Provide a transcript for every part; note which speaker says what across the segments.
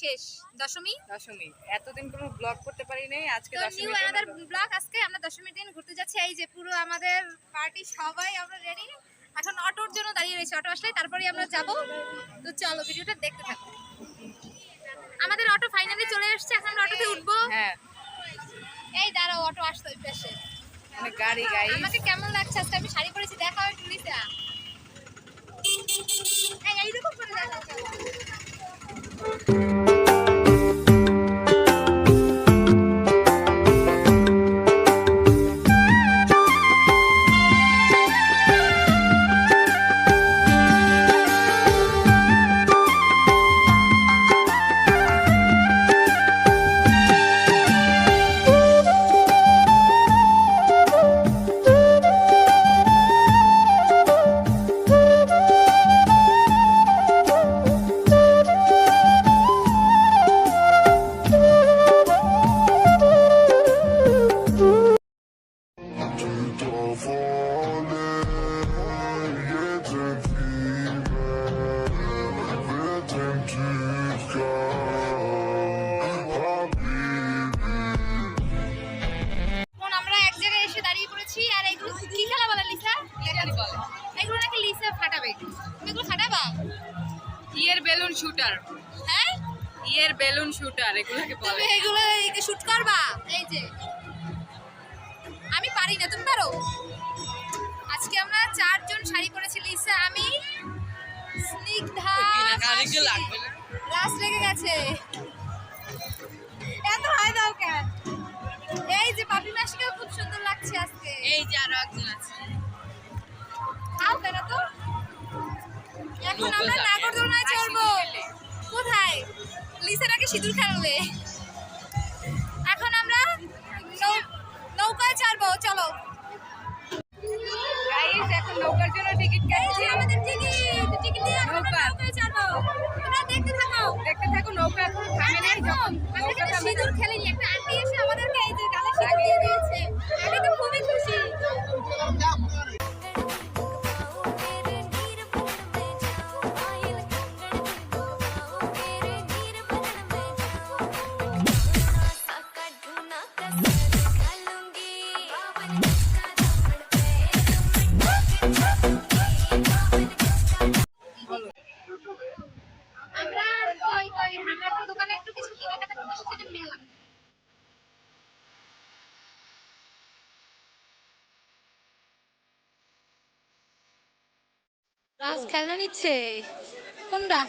Speaker 1: শেষ দশমী?
Speaker 2: দশমী। এতদিন কোনো ব্লগ করতে পারি নাই আজকে দশমী
Speaker 1: নিউ অ্যানাদার ব্লগ আজকে আমরা দশমীর দিন ঘুরতে যাচ্ছি। এই যে পুরো আমাদের পার্টি সবাই আমরা রেডি এখন অটোর জন্য দাঁড়িয়ে রয়েছে অটো আসলে তারপরে আমরা যাব। তো চলো ভিডিওটা দেখতে থাকো। আমাদের অটো ফাইনালি চলে এসেছে এখন আমরা অটোতে উঠবো।
Speaker 2: হ্যাঁ।
Speaker 1: এই দাঁড়াও অটো আসতো ওই পাশে।
Speaker 2: মানে গাড়ি গাড়ি
Speaker 1: আমাকে কেমন লাগছে? আজকে আমি শাড়ি পরেছি একটু লিসা এই এইরকম করে দেখাও চলো।
Speaker 2: শুটার
Speaker 1: হ্যাঁ?
Speaker 2: ইয়ের বেলুন শুটার এগুলোকে
Speaker 1: তুমি
Speaker 2: বলে
Speaker 1: এগুলো শুট করবা? এই যে। আমি পারি না তুমি পারো? আজকে আমরা চারজন শাড়ি পরেছি লিসা আমি স্নিগ্ধা
Speaker 2: আরেকটু লাগবে না।
Speaker 1: লাস্ট লেগে গেছে। এত হয় দাও কেন? এই যে পাপি মাসিকেও খুব সুন্দর লাগছে আজকে।
Speaker 2: এই যে আরও একজন আছে।
Speaker 1: খাও কেন তো? এখন আমরা নাগরদোলনায়। চড়বো। লিসাটাকে সিঁদুর খেলাবে। এখন আমরা নৌকায় ছাড়বো চলো।
Speaker 2: এখন নৌকার জন্য টিকিট কাটছি।
Speaker 1: আমাদের টিকিট টিকিট দিয়ে
Speaker 2: নৌকা।
Speaker 1: দেখতে থাকো।
Speaker 2: দেখতে থাকো নৌকা এখন থামে নাই। যখন নৌকা থামে
Speaker 1: রাজ খেলনা নিচ্ছে কোনটা?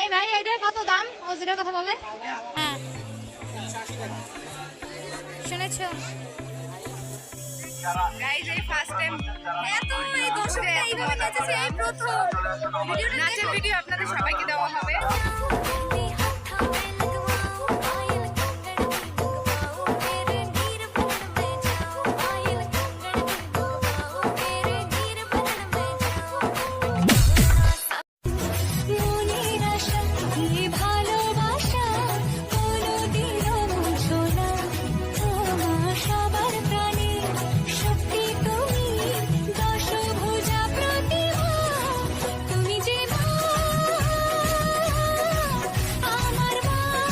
Speaker 1: এই ভাই কত দাম? ও কথা বলে। হ্যাঁ। শুনেছো?
Speaker 2: এই ফার্স্ট টাইম
Speaker 1: এত এই দর্শকরা এইভাবে নাচেছে এই প্রথম।
Speaker 2: নাচের ভিডিও আপনাদের সবাইকে দেওয়া হবে।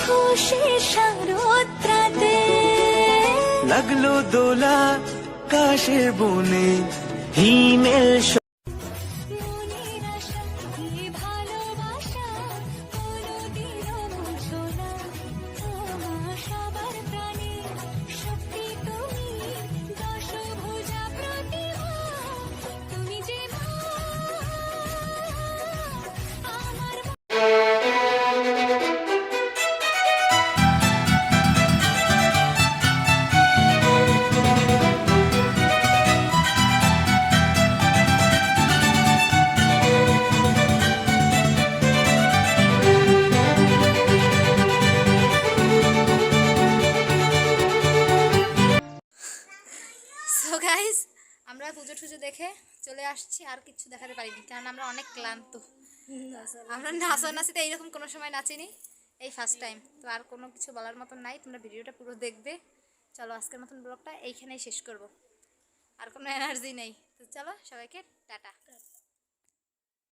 Speaker 3: খুশি সারোত্রাতে
Speaker 2: লাগল দোলা কাশে বনে হিমেল
Speaker 1: আমরা পুজো টুজো দেখে চলে আসছি, আর কিছু দেখাতে পারিনি, কারণ আমরা অনেক ক্লান্ত। আমরা নাচানাচিতে এইরকম কোনো সময় নাচিনি, এই ফার্স্ট টাইম তো আর কোনো কিছু বলার মতন নাই, তোমরা ভিডিওটা পুরো দেখবে। চলো, আজকের মতন ব্লগটা এইখানেই শেষ করব। আর কোনো এনার্জি নেই। তো চলো, সবাইকে টাটা।